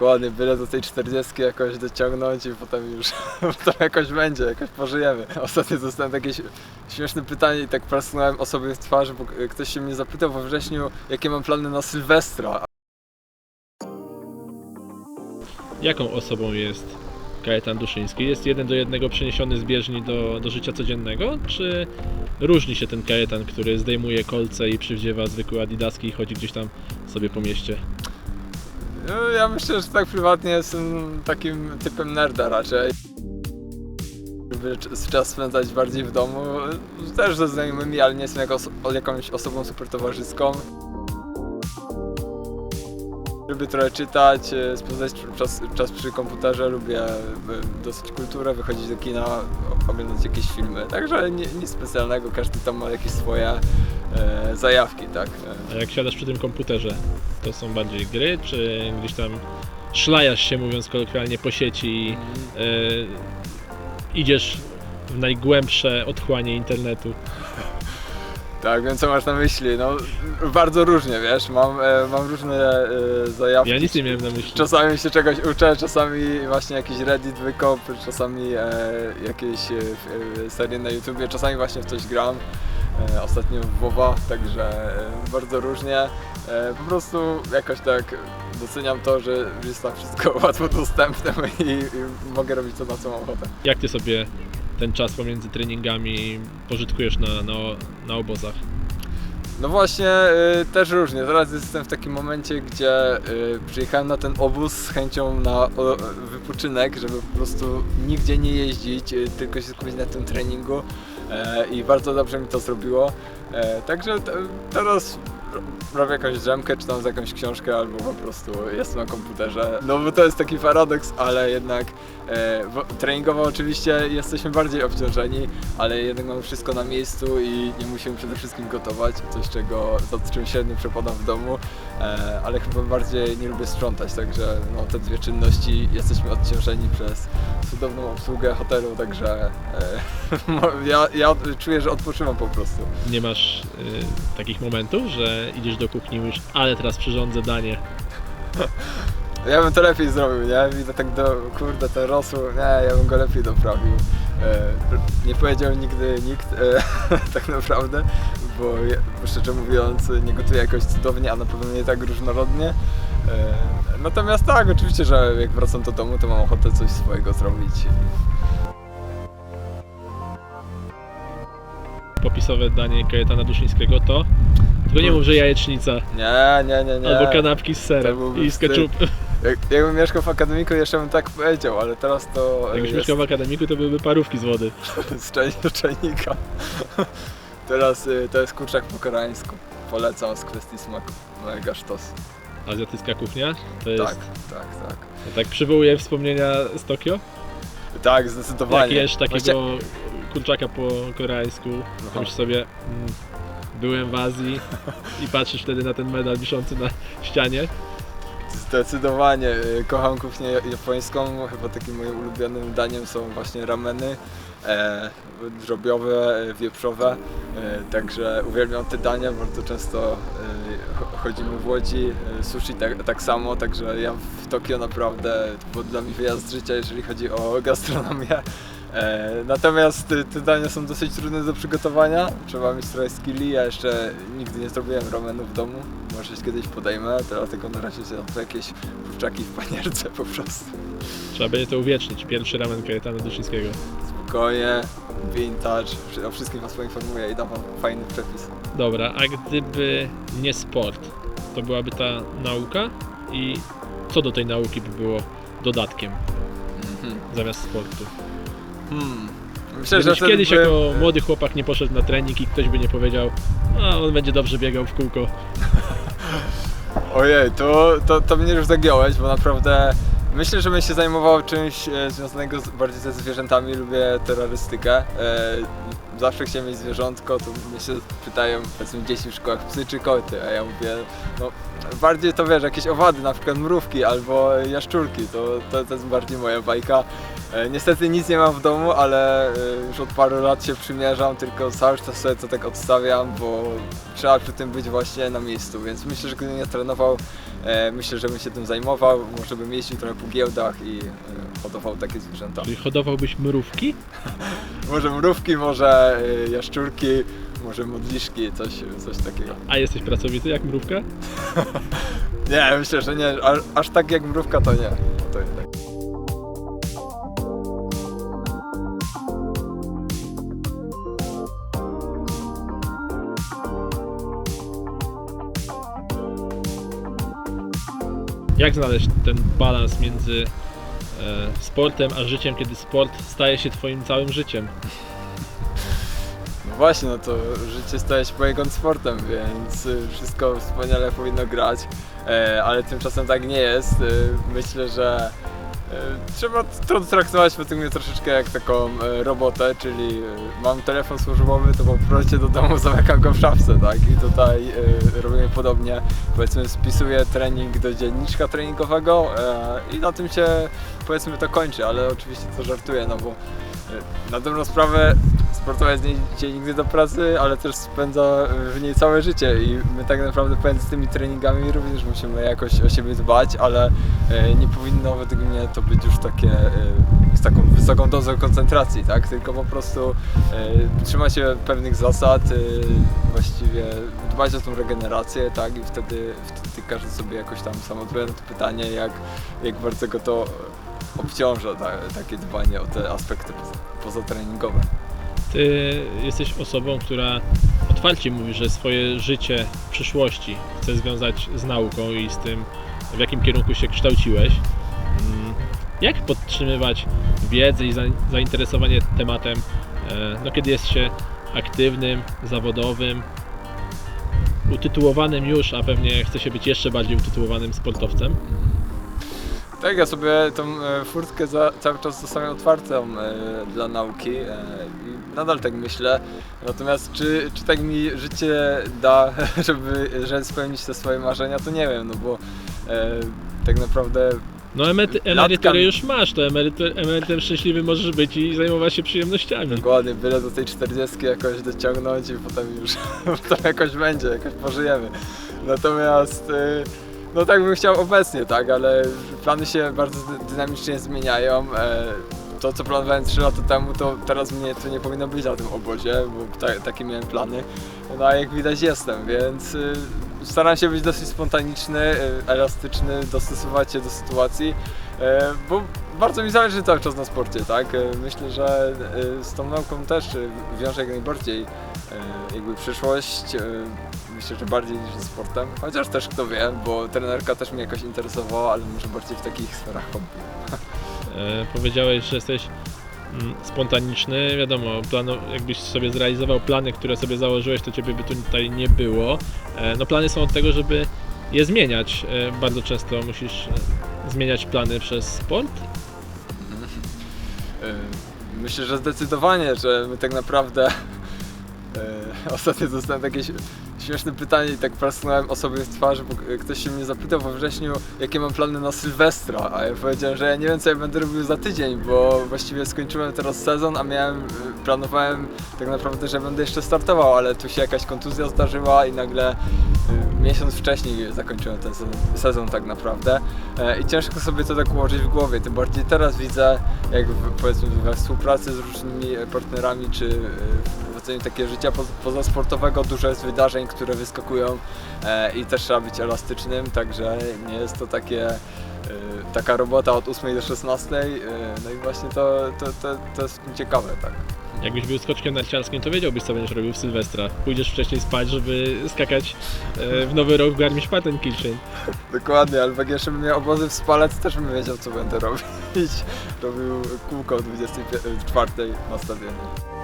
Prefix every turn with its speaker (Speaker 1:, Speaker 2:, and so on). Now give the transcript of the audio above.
Speaker 1: Dokładnie, byle do tej 40 jakoś dociągnąć i potem już potem jakoś będzie, jakoś pożyjemy. Ostatnio dostałem takie śmieszne pytanie i tak prasnąłem o sobie w twarzy, bo ktoś się mnie zapytał we wrześniu, jakie mam plany na Sylwestra.
Speaker 2: Jaką osobą jest Kajetan Duszyński? Jest jeden do jednego przeniesiony z bieżni do, do życia codziennego? Czy różni się ten Kajetan, który zdejmuje kolce i przywdziewa zwykłe adidaski i chodzi gdzieś tam sobie po mieście?
Speaker 1: No, Ja myślę, że tak prywatnie jestem takim typem nerda raczej. Cz- czas spędzać bardziej w domu, też ze znajomymi, ale nie jestem oso- jakąś osobą super towarzyską. Lubię trochę czytać, e, spędzać czas, czas przy komputerze, lubię e, dosyć kulturę, wychodzić do kina, oglądać jakieś filmy. Także nie, nic specjalnego, każdy tam ma jakieś swoje e, zajawki, tak?
Speaker 2: A jak siadasz przy tym komputerze, to są bardziej gry, czy gdzieś tam szlajasz się, mówiąc kolokwialnie, po sieci i e, idziesz w najgłębsze otchłanie internetu?
Speaker 1: Tak, wiem co masz na myśli. No, bardzo różnie, wiesz, mam, e, mam różne e, zajawki.
Speaker 2: Ja nic nie miałem na myśli.
Speaker 1: Czasami się czegoś uczę, czasami właśnie jakiś Reddit wykop, czasami e, jakieś e, e, serie na YouTubie, czasami właśnie w coś gram. E, ostatnio w WoWa, także e, bardzo różnie. E, po prostu jakoś tak doceniam to, że jest tam wszystko łatwo dostępne i, i mogę robić to na co mam ochotę.
Speaker 2: Jak ty sobie ten czas pomiędzy treningami pożytkujesz na, na, na obozach?
Speaker 1: No właśnie, y, też różnie. Teraz jestem w takim momencie, gdzie y, przyjechałem na ten obóz z chęcią na o, wypoczynek, żeby po prostu nigdzie nie jeździć, y, tylko się skupić na tym treningu i bardzo dobrze mi to zrobiło. E, także te, teraz ro- robię jakąś drzemkę, czytam jakąś książkę albo po prostu jestem na komputerze. No bo to jest taki paradoks, ale jednak e, treningowo oczywiście jesteśmy bardziej obciążeni, ale jednak mamy wszystko na miejscu i nie musimy przede wszystkim gotować, coś czego, za czym średnio przepadam w domu, e, ale chyba bardziej nie lubię sprzątać, także no, te dwie czynności jesteśmy odciążeni przez cudowną obsługę hotelu, także e, ja, ja czuję, że odpoczywam po prostu.
Speaker 2: Nie masz y, takich momentów, że idziesz do kuchni mówisz, ale teraz przyrządzę danie.
Speaker 1: Ja bym to lepiej zrobił, nie? Widzę tak do, kurde, ten rosół, nie, ja bym go lepiej doprawił. E, nie powiedział nigdy nikt, e, tak naprawdę, bo, ja, bo szczerze mówiąc nie gotuję jakoś cudownie, a na pewno nie tak różnorodnie. E, natomiast tak, oczywiście, że jak wracam do domu, to mam ochotę coś swojego zrobić.
Speaker 2: Popisowe danie Kajetana Duszyńskiego to... Tylko nie mów, że jajecznica.
Speaker 1: Nie, nie, nie, nie.
Speaker 2: Albo kanapki z serem i z
Speaker 1: wstyd. Jak, jakbym mieszkał w akademiku, jeszcze bym tak powiedział, ale teraz to
Speaker 2: Jakbyś
Speaker 1: jest...
Speaker 2: mieszkał w akademiku, to byłyby parówki z wody.
Speaker 1: z czaj- czajnika. Teraz y, to jest kurczak po koreańsku. Polecam z kwestii smaku. Mega sztos.
Speaker 2: Azjatycka kuchnia to jest...
Speaker 1: Tak, tak, tak.
Speaker 2: Tak przywołuje wspomnienia z Tokio?
Speaker 1: Tak,
Speaker 2: Jak
Speaker 1: zdecydowanie.
Speaker 2: jesz takiego
Speaker 1: Właśnie-
Speaker 2: kurczaka po koreańsku,
Speaker 1: Aha.
Speaker 2: myślisz sobie, mm, byłem w Azji i patrzysz wtedy na ten medal wiszący na ścianie.
Speaker 1: Zdecydowanie. y, Kocham kuchnię japońską. Chyba takim moim ulubionym daniem są właśnie rameny. E, drobiowe, e, wieprzowe. E, także uwielbiam te dania. Bardzo często e, cho- chodzimy w Łodzi. E, sushi tak, tak samo. Także ja w Tokio naprawdę to był dla mnie wyjazd życia, jeżeli chodzi o gastronomię. E, natomiast te dania są dosyć trudne do przygotowania. Trzeba mieć trochę skilli. Ja jeszcze nigdy nie zrobiłem ramenu w domu. Może się kiedyś podejmę, dlatego na razie są to jakieś kurczaki w panierce po prostu.
Speaker 2: Trzeba będzie to uwiecznić. Pierwszy ramen Kajetana Duszyńskiego.
Speaker 1: Spokojnie, vintage, o wszystkim was poinformuję i dam wam fajny przepis.
Speaker 2: Dobra, a gdyby nie sport, to byłaby ta nauka i co do tej nauki by było dodatkiem zamiast sportu?
Speaker 1: Hmm. Myślę,
Speaker 2: Gdybyś
Speaker 1: że
Speaker 2: kiedyś
Speaker 1: ten
Speaker 2: jako
Speaker 1: bym-
Speaker 2: młody chłopak nie poszedł na trening i ktoś by nie powiedział, a on będzie dobrze biegał w kółko.
Speaker 1: Ojej, to, to, to mnie już zagiąłeś, bo naprawdę myślę, że bym się zajmował czymś e, związanego z, bardziej ze zwierzętami, lubię terrorystykę. E, zawsze chciałem mieć zwierzątko, to mnie się pytają, powiedzmy dzieci w szkołach, psy czy koty, a ja mówię, no bardziej to wiesz, jakieś owady, na przykład mrówki albo jaszczurki, to, to, to jest bardziej moja bajka. E, Niestety nic nie mam w domu, ale e, już od paru lat się przymierzam, tylko cały czas sobie to tak odstawiam, bo trzeba przy tym być właśnie na miejscu, więc myślę, że gdybym nie trenował, e, myślę, że bym się tym zajmował, może bym jeździł trochę po giełdach i e, hodował takie zwierzęta.
Speaker 2: Czyli hodowałbyś mrówki?
Speaker 1: Może mrówki, może e, jaszczurki, może modliszki, coś, coś takiego.
Speaker 2: A jesteś pracowity jak mrówka?
Speaker 1: Nie, myślę, że nie, aż, aż tak jak mrówka to nie. To jednak.
Speaker 2: Jak znaleźć ten balans między e, sportem a życiem, kiedy sport staje się twoim całym życiem?
Speaker 1: No właśnie, no to życie staje się poniekąd sportem, więc y, wszystko wspaniale powinno grać, e, ale tymczasem tak nie jest. E, Myślę, że trzeba to traktować według mnie troszeczkę jak taką e, robotę, czyli e, mam telefon służbowy, to po powrocie do domu zamykam go w szafce, tak? I tutaj e, robimy podobnie, powiedzmy spisuję trening do dzienniczka treningowego e, i na tym się powiedzmy to kończy, ale oczywiście to żartuję, no bo e, na dobrą sprawę sportowiec nie idzie nigdy do pracy, ale też spędza w niej całe życie i my tak naprawdę pomiędzy tymi treningami również musimy jakoś o siebie dbać, ale e, nie powinno według mnie to być już takie e, z taką wysoką dozą koncentracji, tak? Tylko po prostu trzymać się pewnych zasad, właściwie dbać o tą regenerację, tak? I wtedy, wtedy każdy sobie jakoś tam sam odpowiada na to pytanie, jak, jak bardzo go to obciąża, ta, takie dbanie o te aspekty poza, pozatreningowe.
Speaker 2: Ty jesteś osobą, która otwarcie mówi, że swoje życie w przyszłości chce związać z nauką i z tym, w jakim kierunku się kształciłeś. Mm, Jak podtrzymywać wiedzę i za- zainteresowanie tematem, e, no, kiedy jest się aktywnym, zawodowym, utytułowanym już, a pewnie chce się być jeszcze bardziej utytułowanym sportowcem?
Speaker 1: Tak, ja sobie tą e, furtkę za, cały czas zostawiam otwartą e, dla nauki e, i nadal tak myślę. Natomiast czy, czy tak mi życie da, żeby, żeby spełnić te swoje marzenia, to nie wiem, no bo e, tak naprawdę
Speaker 2: No emery- emeryturę już masz, to emeryty, emerytem szczęśliwym możesz być i zajmować się przyjemnościami.
Speaker 1: dokładnie byle do tej 40 jakoś dociągnąć i potem już potem jakoś będzie, jakoś pożyjemy. Natomiast e, no tak bym chciał obecnie, tak, ale plany się bardzo dy- dynamicznie zmieniają. E, to co planowałem 3 lata temu, to teraz mnie to nie powinno być na tym obozie, bo ta, takie miałem plany. No a jak widać jestem, więc y, staram się być dosyć spontaniczny, y, elastyczny, dostosować się do sytuacji, y, bo bardzo mi zależy cały czas na sporcie, tak? Y, Myślę, że y, z tą nauką też wiąże jak najbardziej jakby przyszłość. y, Myślę, że bardziej niż ze sportem, chociaż też kto wie, bo trenerka też mnie jakoś interesowała, ale może bardziej w takich sferach hobby.
Speaker 2: E, powiedziałeś, że jesteś mm, spontaniczny. Wiadomo, planu, jakbyś sobie zrealizował plany, które sobie założyłeś, to ciebie by tu tutaj nie było. E, no plany są od tego, żeby je zmieniać. E, bardzo często musisz e, zmieniać plany przez sport.
Speaker 1: E, Myślę, że zdecydowanie, że my tak naprawdę e, ostatnio dostałem takie śmieszne pytanie i tak prasnąłem osobie w twarz, bo ktoś się mnie zapytał we wrześniu, jakie mam plany na Sylwestra, a ja powiedziałem, że ja nie wiem co ja będę robił za tydzień, bo właściwie skończyłem teraz sezon, a miałem, e, planowałem tak naprawdę, że będę jeszcze startował, ale tu się jakaś kontuzja zdarzyła i nagle e, miesiąc wcześniej zakończyłem ten sezon, tak naprawdę. E, i ciężko sobie to tak ułożyć w głowie, tym bardziej teraz widzę, jak powiedzmy we współpracy z różnymi partnerami, czy w prowadzeniu takiego życia poz- pozasportowego dużo jest wydarzeń, które wyskakują e, i też trzeba być elastycznym, także nie jest to takie e, taka robota od 8 do 16, e, no i właśnie to, to, to, to jest ciekawe, tak.
Speaker 2: Jakbyś był skoczkiem narciarskim, to wiedziałbyś, co będziesz robił w Sylwestra. Pójdziesz wcześniej spać, żeby skakać w nowy rok w Garmisch Partenkirchen.
Speaker 1: Dokładnie, ale jak jeszcze bym miał obozy w Spalec, też bym wiedział co będę robić. Robił kółko o 24 na stadionie.